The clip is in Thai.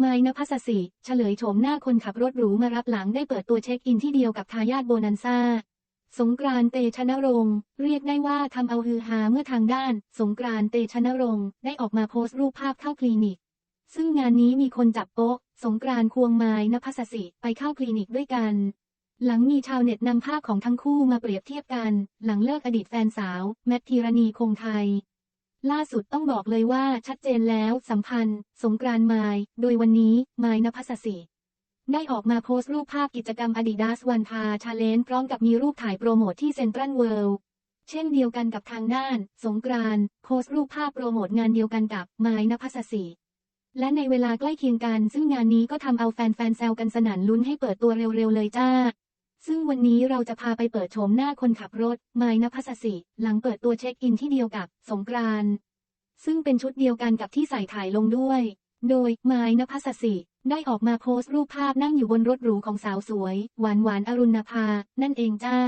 ไมายนภัสสิ เฉลยโฉมหน้าคนขับรถหรูมารับหลังได้เปิดตัวเช็คอินที่เดียวกับทายาทโบนันซ่า สงกรานต์เตชะนรงค์ เรียกได้ว่าทำเอาฮือฮาเมื่อทางด้าน สงกรานต์เตชะนรงค์ได้ออกมาโพสต์รูปภาพเข้าคลินิก ซึ่งงานนี้มีคนจับโป๊ะ สงกรานต์ควงไม้นภัสสิไปเข้าคลินิกด้วยกัน หลังมีชาวเน็ตนำภาพของทั้งคู่มาเปรียบเทียบกัน หลังเลิกอดีตแฟนสาว แมทธีรณีคงไทย ล่าสุดต้องบอกเลยว่าชัดเจนแล้วสัมพันธ์ สงกรานต์ไมล์โดยวันนี้ไมล์นภัสสิได้ออกมาโพสต์รูปภาพกิจกรรม Adidas วันพาชาเลนพร้อมกับมีรูปถ่ายโปรโมทที่เซ็นทรัลเวิลด์เช่นเดียวกันกับทางด้าน สงกรานต์โพสต์รูปภาพโปรโมทงานเดียวกันกับไมล์นภัสสิและในเวลาใกล้เคียงกัน ซึ่งงานนี้ก็ทำเอาแฟนๆแซวกันสนั่นลุ้นให้เปิดตัวเร็วๆเลยจ้า ซึ่งวันนี้เราจะพาไปเปิดโฉมหน้าคนขับรถ ไมนภัสสิ หลังเปิดตัวเช็คอินที่เดียวกับ สงกรานต์ซึ่งเป็นชุดเดียวกันกับที่ใส่ถ่ายลงด้วย โดยไมนภัสสิได้ออกมาโพสต์รูปภาพนั่งอยู่บนรถหรูของสาวสวย หวานหวานอรุณภา นั่นเองจ้า